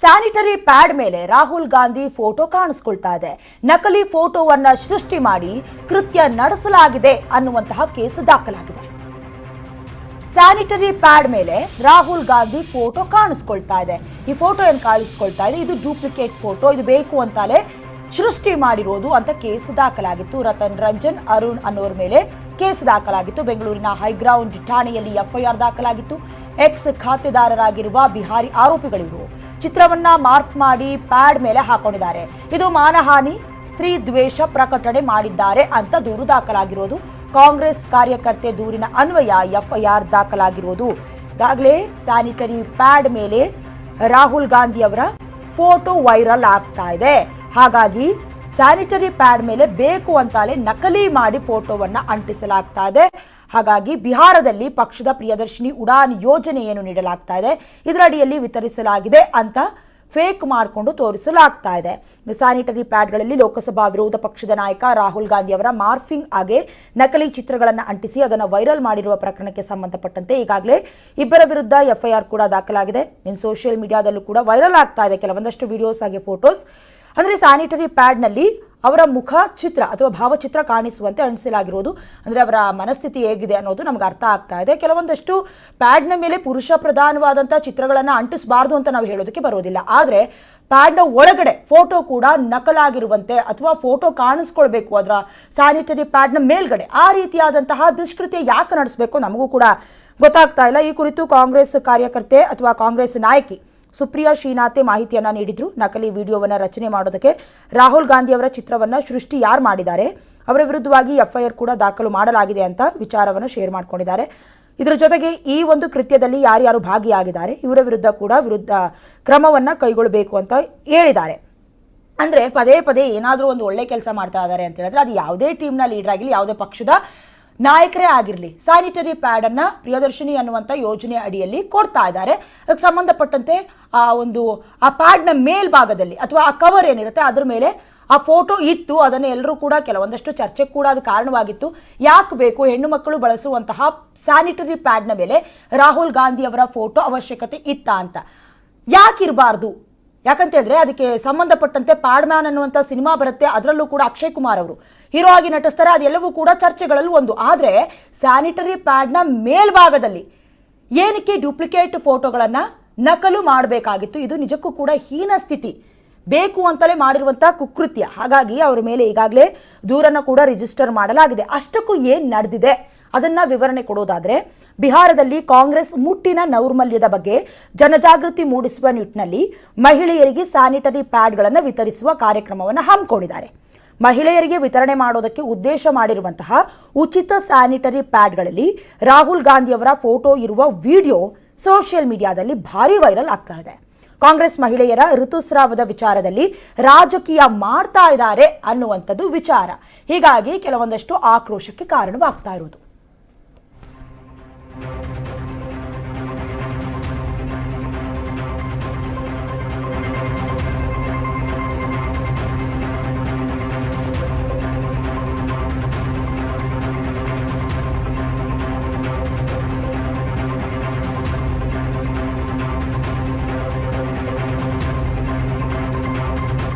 Sanitary pad ಮೇಲೆ Rahul Gandhi photo ಕಾಣಿಸ್ಕೊಳ್ತಾ ಇದೆ. ನಕಲಿ ಫೋಟೋವನ್ನ ಸೃಷ್ಟಿ ಮಾಡಿ ಕೃತ್ಯ ನಡೆಸಲಾಗಿದೆ ಅನ್ನುವಂತಹ ಕೇಸು ದಾಖಲಾಗಿದೆ. ಸ್ಯಾನಿಟರಿ ಪ್ಯಾಡ್ ಮೇಲೆ ರಾಹುಲ್ ಗಾಂಧಿ ಫೋಟೋ ಕಾಣಿಸ್ಕೊಳ್ತಾ ಇದೆ. ಈ ಫೋಟೋ ಏನು ಕಾಣಿಸ್ಕೊಳ್ತಾ ಇದೆ? ಇದು ಡೂಪ್ಲಿಕೇಟ್ ಫೋಟೋ. ಇದು ಬೇಕು ಅಂತಾಲೆ ಸೃಷ್ಟಿ ಮಾಡಿರೋದು ಅಂತ ಕೇಸ್ ದಾಖಲಾಗಿತ್ತು. ರತನ್ ರಂಜನ್, ಅರುಣ್ ಅನ್ನೋರ ಮೇಲೆ ಕೇಸ್ ದಾಖಲಾಗಿತ್ತು. ಬೆಂಗಳೂರಿನ ಹೈಗ್ರೌಂಡ್ ಠಾಣೆಯಲ್ಲಿ ಎಫ್ಐಆರ್ ದಾಖಲಾಗಿತ್ತು. ಎಕ್ಸ್ ಖಾತೆದಾರರಾಗಿರುವ ಬಿಹಾರಿ ಆರೋಪಿಗಳಿವರು ಚಿತ್ರವನ್ನ ಮಾರ್ಫ್ ಮಾಡಿ ಪ್ಯಾಡ್ ಮೇಲೆ ಹಾಕೊಂಡಿದ್ದಾರೆ. ಇದು ಮಾನಹಾನಿ, ಸ್ತ್ರೀ ದ್ವೇಷ ಪ್ರಕಟಣೆ ಮಾಡಿದ್ದಾರೆ ಅಂತ ದೂರು ದಾಖಲಾಗಿರೋದು. ಕಾಂಗ್ರೆಸ್ ಕಾರ್ಯಕರ್ತೆ ದೂರಿನ ಅನ್ವಯ ಎಫ್ಐಆರ್ ದಾಖಲಾಗಿರೋದು. ಈಗಾಗಲೇ ಸ್ಯಾನಿಟರಿ ಪ್ಯಾಡ್ ಮೇಲೆ ರಾಹುಲ್ ಗಾಂಧಿ ಅವರ ಫೋಟೋ ವೈರಲ್ ಆಗ್ತಾ ಇದೆ. ಹಾಗಾಗಿ ಸ್ಯಾನಿಟರಿ ಪ್ಯಾಡ್ ಮೇಲೆ ಬೇಕು ಅಂತಲೇ ನಕಲಿ ಮಾಡಿ ಫೋಟೋವನ್ನು ಅಂಟಿಸಲಾಗ್ತಾ ಇದೆ. ಹಾಗಾಗಿ ಬಿಹಾರದಲ್ಲಿ ಪಕ್ಷದ ಪ್ರಿಯದರ್ಶಿನಿ ಉಡಾನ್ ಯೋಜನೆಯನ್ನು ನೀಡಲಾಗ್ತಾ ಇದೆ ಇದರಡಿಯಲ್ಲಿ ವಿತರಿಸಲಾಗಿದೆ ಅಂತ ಫೇಕ್ ಮಾಡಿಕೊಂಡು ತೋರಿಸಲಾಗ್ತಾ ಇದೆ. ಸ್ಯಾನಿಟರಿ ಪ್ಯಾಡ್ಗಳಲ್ಲಿ ಲೋಕಸಭಾ ವಿರೋಧ ಪಕ್ಷದ ನಾಯಕ ರಾಹುಲ್ ಗಾಂಧಿ ಅವರ ಮಾರ್ಫಿಂಗ್ ಆಗಿ ನಕಲಿ ಚಿತ್ರಗಳನ್ನು ಅಂಟಿಸಿ ಅದನ್ನು ವೈರಲ್ ಮಾಡಿರುವ ಪ್ರಕರಣಕ್ಕೆ ಸಂಬಂಧಪಟ್ಟಂತೆ ಈಗಾಗಲೇ ಇಬ್ಬರ ವಿರುದ್ಧ ಎಫ್ಐಆರ್ ಕೂಡ ದಾಖಲಾಗಿದೆ. ಇನ್ನು ಸೋಷಿಯಲ್ ಮೀಡಿಯಾದಲ್ಲೂ ಕೂಡ ವೈರಲ್ ಆಗ್ತಾ ಇದೆ. ಕೆಲವೊಂದಷ್ಟು ವಿಡಿಯೋಸ್ ಹಾಗೆ ಫೋಟೋಸ್ ಅಂದರೆ ಸ್ಯಾನಿಟರಿ ಪ್ಯಾಡ್ನಲ್ಲಿ ಅವರ ಮುಖ ಚಿತ್ರ ಅಥವಾ ಭಾವಚಿತ್ರ ಕಾಣಿಸುವಂತೆ ಅಂಟಿಸಲಾಗಿರೋದು ಅಂದರೆ ಅವರ ಮನಸ್ಥಿತಿ ಹೇಗಿದೆ ಅನ್ನೋದು ನಮ್ಗೆ ಅರ್ಥ ಆಗ್ತಾ ಇದೆ. ಕೆಲವೊಂದಷ್ಟು ಪ್ಯಾಡ್ನ ಮೇಲೆ ಪುರುಷ ಪ್ರಧಾನವಾದಂಥ ಚಿತ್ರಗಳನ್ನು ಅಂಟಿಸಬಾರ್ದು ಅಂತ ನಾವು ಹೇಳೋದಕ್ಕೆ ಬರೋದಿಲ್ಲ. ಆದರೆ ಪ್ಯಾಡ್ನ ಒಳಗಡೆ ಫೋಟೋ ಕೂಡ ನಕಲಾಗಿರುವಂತೆ ಅಥವಾ ಫೋಟೋ ಕಾಣಿಸ್ಕೊಳ್ಬೇಕು ಅದರ ಸ್ಯಾನಿಟರಿ ಪ್ಯಾಡ್ನ ಮೇಲ್ಗಡೆ ಆ ರೀತಿಯಾದಂತಹ ದುಷ್ಕೃತ್ಯ ಯಾಕೆ ನಡೆಸಬೇಕು ನಮಗೂ ಕೂಡ ಗೊತ್ತಾಗ್ತಾ ಇಲ್ಲ. ಈ ಕುರಿತು ಕಾಂಗ್ರೆಸ್ ಕಾರ್ಯಕರ್ತೆ ಅಥವಾ ಕಾಂಗ್ರೆಸ್ ನಾಯಕಿ ಸುಪ್ರಿಯಾ ಶ್ರೀನಾಥೆ ಮಾಹಿತಿಯನ್ನು ನೀಡಿದ್ರು. ನಕಲಿ ವಿಡಿಯೋವನ್ನ ರಚನೆ ಮಾಡೋದಕ್ಕೆ ರಾಹುಲ್ ಗಾಂಧಿ ಅವರ ಚಿತ್ರವನ್ನ ಸೃಷ್ಟಿ ಯಾರು ಮಾಡಿದ್ದಾರೆ? ಅವರ ವಿರುದ್ಧವಾಗಿ ಎಫ್ಐಆರ್ ಕೂಡ ದಾಖಲು ಮಾಡಲಾಗಿದೆ ಅಂತ ವಿಚಾರವನ್ನು ಶೇರ್ ಮಾಡ್ಕೊಂಡಿದ್ದಾರೆ. ಇದರ ಜೊತೆಗೆ ಈ ಒಂದು ಕೃತ್ಯದಲ್ಲಿ ಯಾರ್ಯಾರು ಭಾಗಿಯಾಗಿದ್ದಾರೆ, ಇವರ ವಿರುದ್ಧ ಕೂಡ ವಿರುದ್ಧ ಕ್ರಮವನ್ನ ಕೈಗೊಳ್ಳಬೇಕು ಅಂತ ಹೇಳಿದ್ದಾರೆ. ಅಂದ್ರೆ ಪದೇ ಪದೇ ಏನಾದರೂ ಒಂದು ಒಳ್ಳೆ ಕೆಲಸ ಮಾಡ್ತಾ ಇದ್ದಾರೆ ಅಂತ ಹೇಳಿದ್ರೆ ಅದು ಯಾವುದೇ ಟೀಮ್ನ ಲೀಡರ್ ಆಗಿರಲಿ, ಯಾವುದೇ ಪಕ್ಷದ ನಾಯಕರೇ ಆಗಿರಲಿ ಸ್ಯಾನಿಟರಿ ಪ್ಯಾಡ್ ಅನ್ನ ಪ್ರಿಯದರ್ಶಿನಿ ಅನ್ನುವಂಥ ಯೋಜನೆ ಅಡಿಯಲ್ಲಿ ಕೊಡ್ತಾ ಇದ್ದಾರೆ. ಅದಕ್ಕೆ ಸಂಬಂಧಪಟ್ಟಂತೆ ಆ ಒಂದು, ಆ ಪ್ಯಾಡ್ನ ಮೇಲ್ಭಾಗದಲ್ಲಿ ಅಥವಾ ಆ ಕವರ್ ಏನಿರುತ್ತೆ ಅದ್ರ ಮೇಲೆ ಆ ಫೋಟೋ ಇತ್ತು. ಅದನ್ನು ಎಲ್ಲರೂ ಕೂಡ ಕೆಲವೊಂದಷ್ಟು ಚರ್ಚೆ ಕೂಡ ಅದು ಕಾರಣವಾಗಿತ್ತು. ಯಾಕೆ ಬೇಕು? ಹೆಣ್ಣು ಮಕ್ಕಳು ಬಳಸುವಂತಹ ಸ್ಯಾನಿಟರಿ ಪ್ಯಾಡ್ನ ಮೇಲೆ ರಾಹುಲ್ ಗಾಂಧಿ ಅವರ ಫೋಟೋ ಅವಶ್ಯಕತೆ ಇತ್ತ ಅಂತ. ಯಾಕಿರಬಾರ್ದು ಯಾಕಂತ ಹೇಳಿದ್ರೆ ಅದಕ್ಕೆ ಸಂಬಂಧಪಟ್ಟಂತೆ ಪ್ಯಾಡ್ಮ್ಯಾನ್ ಅನ್ನುವಂಥ ಸಿನಿಮಾ ಬರುತ್ತೆ, ಅದರಲ್ಲೂ ಕೂಡ ಅಕ್ಷಯ್ ಕುಮಾರ್ ಅವರು. ಹೀರೋ ಆಗಿ ನಟಿಸ್ತಾರೆ, ಅದೆಲ್ಲವೂ ಕೂಡ ಚರ್ಚೆಗಳಲ್ಲೂ ಒಂದು. ಆದರೆ ಸ್ಯಾನಿಟರಿ ಪ್ಯಾಡ್ನ ಮೇಲ್ಭಾಗದಲ್ಲಿ ಏನಕ್ಕೆ ಡ್ಯೂಪ್ಲಿಕೇಟ್ ಫೋಟೋಗಳನ್ನು ನಕಲು ಮಾಡಬೇಕಾಗಿತ್ತು, ಇದು ನಿಜಕ್ಕೂ ಕೂಡ ಹೀನ ಸ್ಥಿತಿ. ಬೇಕು ಅಂತಲೇ ಮಾಡಿರುವಂಥ ಕುಕೃತ್ಯ. ಹಾಗಾಗಿ ಅವರ ಮೇಲೆ ಈಗಾಗಲೇ ದೂರನ್ನು ಕೂಡ ರಿಜಿಸ್ಟರ್ ಮಾಡಲಾಗಿದೆ. ಅಷ್ಟಕ್ಕೂ ಏನು ನಡೆದಿದೆ? ಅದನ್ನ ವಿವರಣೆ ಕೊಡೋದಾದ್ರೆ, ಬಿಹಾರದಲ್ಲಿ ಕಾಂಗ್ರೆಸ್ ಮುಟ್ಟಿನ ನೌರ್ಮಲ್ಯದ ಬಗ್ಗೆ ಜನಜಾಗೃತಿ ಮೂಡಿಸುವ ನಿಟ್ಟಿನಲ್ಲಿ ಮಹಿಳೆಯರಿಗೆ ಸ್ಯಾನಿಟರಿ ಪ್ಯಾಡ್ಗಳನ್ನು ವಿತರಿಸುವ ಕಾರ್ಯಕ್ರಮವನ್ನು ಹಮ್ಮಿಕೊಂಡಿದ್ದಾರೆ. ಮಹಿಳೆಯರಿಗೆ ವಿತರಣೆ ಮಾಡೋದಕ್ಕೆ ಉದ್ದೇಶ ಮಾಡಿರುವಂತಹ ಉಚಿತ ಸ್ಯಾನಿಟರಿ ಪ್ಯಾಡ್ಗಳಲ್ಲಿ ರಾಹುಲ್ ಗಾಂಧಿ ಅವರ ಫೋಟೋ ಇರುವ ವಿಡಿಯೋ ಸೋಷಿಯಲ್ ಮೀಡಿಯಾದಲ್ಲಿ ಭಾರಿ ವೈರಲ್ ಆಗ್ತಾ ಇದೆ. ಕಾಂಗ್ರೆಸ್ ಮಹಿಳೆಯರ ಋತುಸ್ರಾವದ ವಿಚಾರದಲ್ಲಿ ರಾಜಕೀಯ ಮಾಡ್ತಾ ಇದ್ದಾರೆ ಅನ್ನುವಂಥದ್ದು ವಿಚಾರ. ಹೀಗಾಗಿ ಕೆಲವೊಂದಷ್ಟು ಆಕ್ರೋಶಕ್ಕೆ ಕಾರಣವಾಗ್ತಾ ಇರೋದು.